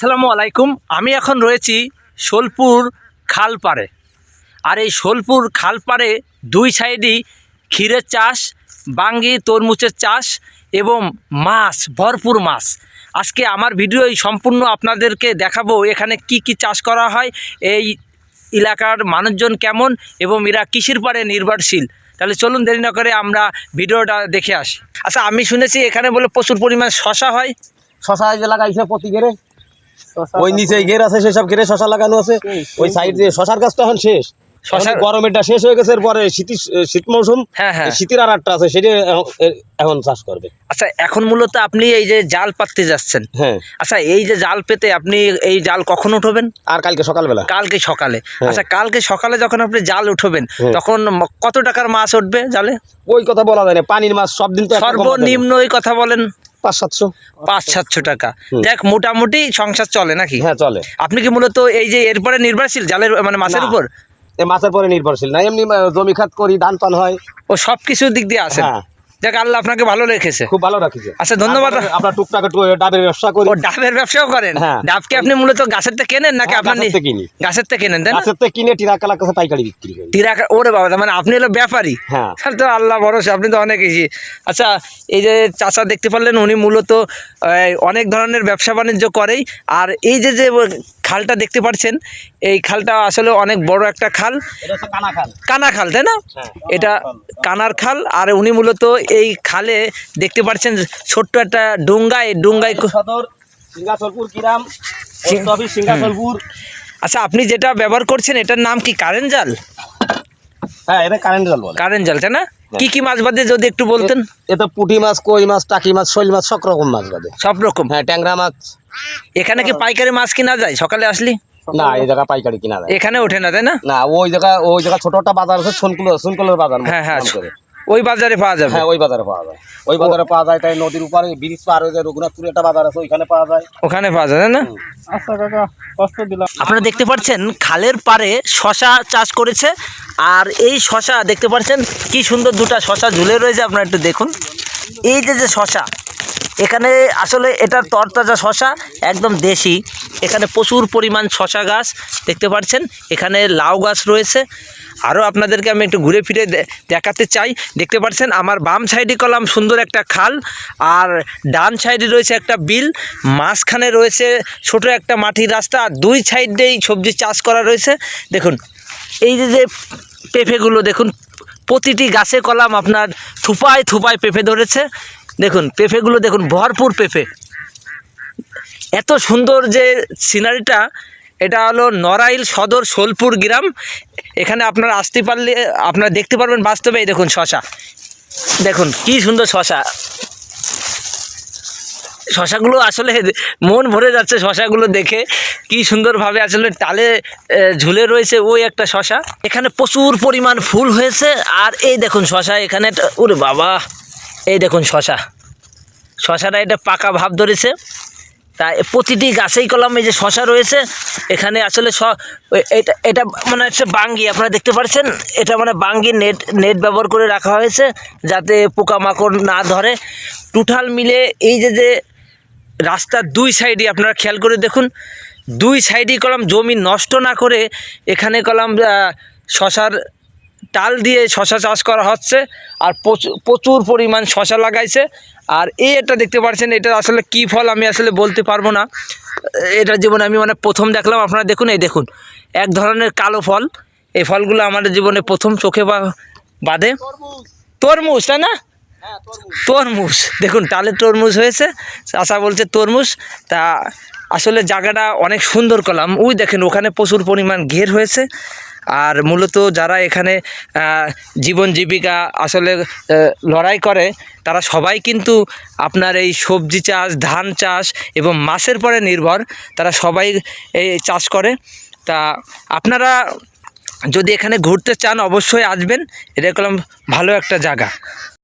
আসসালামু আলাইকুম। আমি এখন রয়েছি সোলপুর খালপাড়ে। আর এই সোলপুর খালপাড়ে দুই সাইডই ক্ষীরের চাষ, বাঙ্গি, তরমুজের চাষ এবং মাছ, ভরপুর মাছ। আজকে আমার ভিডিও এই সম্পূর্ণ আপনাদেরকে দেখাবো এখানে কি কি চাষ করা হয়, এই এলাকার মানুষজন কেমন এবং এরা কৃষির পাড়ে নির্ভরশীল। তাহলে চলুন দেরি না করে আমরা ভিডিওটা দেখে আসি। আচ্ছা আমি শুনেছি এখানে বলে প্রচুর পরিমাণ শশা হয়। শশা এলাকায় প্রতি ঘেরে ওই নিচে ঘের আছে সেসব ঘেরে শশা লাগানো আছে। ওই সাইড দিয়ে শশার গাছ তো এখন শেষ। গরমেরটা শেষ হয়ে গেছে এরপরে শীতি শীত মৌসুম হ্যাঁ হ্যাঁ। শীতের আর একটা আছে সেটা এখন- চাষ করবে। আচ্ছা এখন মূলত আপনি এই যে জাল পাততে যাচ্ছেন। হ্যাঁ। আচ্ছা এই যে জাল পেতে আপনি এই জাল কখন উঠবেন? আর কালকে সকালবেলা। কালকে সকালে। হ্যাঁ। আচ্ছা কালকে সকালে যখন আপনি জাল উঠবেন। তখন কত টাকার মাছ উঠবে জালে? ওই কথা বলা যায় না পানির মাছ সব দিন। সর্বনিম্ন ওই কথা বলেন। পাঁচ সাতশো পাঁচ সাতশো টাকা দেখ মোটামুটি সংসার চলে নাকি? হ্যাঁ চলে। আপনি কি মূলত এই যে এরপরে নির্ভরশীল জালের মানে মাছের উপর? মাছের পরে নির্ভরশীল না এমনি জমি খাত করি ধান পান হয়। ও সবকিছুর দিক দিয়ে আসেন? দেখ আল্লাহ আপনাকে ভালো রেখেছে। খুব ভালো রাখিছে। আচ্ছা ধন্যবাদ। আমরা টুকটাক ডাবের ব্যবসা করি। ও ডাবের ব্যবসাও করেন? হ্যাঁ। ডাবকে আপনি মূলত গাছের থেকে কেনেন নাকি হ্যাঁ, আপনার গাছের থেকে কিনি। গাছের থেকে কেনেন তাই গাছের থেকে কিনে টিরা কালার কাছে পাইকারি বিক্রি করি। তিরাকা ওরে বাবা মানে আপনি হলো ব্যাপারী। হ্যাঁ। তাহলে তো আল্লাহ ভরসা আপনি তো অনেক এসি আচ্ছা এই যে চাচা দেখতে পারলেন উনি মূলত অনেক ধরনের ব্যবসা বাণিজ্য করেই। আর এই যে যে খালটা দেখতে পাচ্ছেন এই খালটা আসলে অনেক বড় একটা খাল। কানা খাল। কানা খাল তাই না? হ্যাঁ। এটা কানার খাল আর উনি মূলত এই খালে দেখতে পাচ্ছেন ছোট্ট একটা ডুঙ্গায় ডুঙ্গায় সদর সিঙ্গাসলপুর গ্রাম সিঙ্গাসলপুর আচ্ছা আপনি যেটা ব্যবহার করছেন এটার নাম কি কারেন্ট জাল? হ্যাঁ এটা কারেন্ট জল বলে। কারেন্ট জাল তাই না? কি কি মাছ বাদে যদি একটু বলতেন? এটা পুঁটি মাছ কই মাছ টাকি মাছ শৈল মাছ সব রকম মাছ বাদে। সব রকম? হ্যাঁ ট্যাংরা মাছ। এখানে কি পাইকারি মাছ কিনা যায়? সকালে আসলি? না এই জায়গা পাইকারি কিনা যায়। এখানে ওঠে না তাই না? না ওই জায়গা ওই জায়গা ছোট একটা বাজার আছে সোনকুলো সোনকুলোর বাজার হ্যাঁ হ্যাঁ করে। ওই বাজারে পাওয়া যাবে। হ্যাঁ ওই বাজারে পাওয়া যায়। ওই বাজারে পাওয়া যায় তাই নদীর উপরে ব্রিজ পার হয়ে যায় রঘুনাথপুরে একটা বাজার আছে ওইখানে পাওয়া যায়। ওখানে পাওয়া যায় না? আচ্ছা কাকা কষ্ট দিলাম। আপনারা দেখতে পাচ্ছেন খালের পাড়ে শশা চাষ করেছে। আর এই শশা দেখতে পাচ্ছেন? কি সুন্দর দুটো শশা ঝুলে রয়েছে, আপনারা একটু দেখুন। এই যে যে শশা, এখানে আসলে এটার তরতাজা শশা, একদম দেশি। এখানে প্রচুর পরিমাণ শশা গাছ দেখতে পাচ্ছেন। এখানে লাউ গাছ রয়েছে। আরও আপনাদেরকে আমি একটু ঘুরে ফিরে দেখাতে চাই। দেখতে পাচ্ছেন, আমার বাম সাইডে কলাম সুন্দর একটা খাল, আর ডান সাইডে রয়েছে একটা বিল। মাঝখানে রয়েছে ছোট একটা মাটির রাস্তা, আর দুই সাইডেই সবজি চাষ করা রয়েছে। দেখুন, এই যে পেঁপেগুলো দেখুন, প্রতিটি গাছে কলাম আপনার থুপায় থুপায় পেঁপে ধরেছে। দেখুন, পেঁপেগুলো দেখুন, ভরপুর পেঁপে। এত সুন্দর যে সিনারিটা, এটা হলো নড়াইল সদর সোলপুর গ্রাম। এখানে আপনারা আসতে পারলে, আপনারা দেখতে পারবেন বাস্তবে দেখুন শশা। দেখুন, কি সুন্দর শশা। শশাগুলো আসলে মন ভরে যাচ্ছে শশাগুলো দেখে। কি সুন্দরভাবে আসলে টালে ঝুলে রয়েছে ওই একটা শশা। এখানে প্রচুর পরিমাণ ফুল হয়েছে। আর এই দেখুন শশা, এখানে ওরে বাবা, এই দেখুন শশা। শশাটা এটা পাকা ভাব ধরেছে। তা প্রতিটি গাছেই কলম এই যে শশা রয়েছে, এখানে আসলে এটা এটা মানে হচ্ছে বাঙ্গি। আপনারা দেখতে পাচ্ছেন এটা মানে বাঙ্গি নেট নেট ব্যবহার করে রাখা হয়েছে, যাতে পোকামাকড় না ধরে। টোটাল মিলে এই যে যে রাস্তার দুই সাইডে আপনারা খেয়াল করে দেখুন দুই সাইডেই কলম জমি নষ্ট না করে এখানে কলম শশার টাল দিয়ে শশা চাষ করা হচ্ছে আর প্রচুর প্রচুর পরিমাণ শশা লাগাইছে। আর এই একটা দেখতে পাচ্ছেন এটা আসলে কি ফল আমি আসলে বলতে পারব না। এটা জীবনে আমি মানে প্রথম দেখলাম আপনারা দেখুন এই দেখুন এক ধরনের কালো ফল। এই ফলগুলো আমাদের জীবনে প্রথম চোখে বা বাদে তরমুজ তাই না? তরমুজ। দেখুন টালের তরমুজ হয়েছে চাষা বলছে তরমুজ। তা আসলে জায়গাটা অনেক সুন্দর করলাম ওই দেখেন, ওখানে প্রচুর পরিমাণ ঘের হয়েছে। আর মূলত যারা এখানে জীবন জীবিকা আসলে লড়াই করে, তারা সবাই কিন্তু আপনার এই সবজি চাষ, ধান চাষ এবং মাছের পরে নির্ভর। তারা সবাই এই চাষ করে। তা আপনারা যদি এখানে ঘুরতে চান, অবশ্যই আসবেন। এটা করলাম ভালো একটা জায়গা।